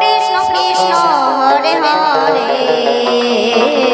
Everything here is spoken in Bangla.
কৃষ্ণ কৃষ্ণ হরে হরে।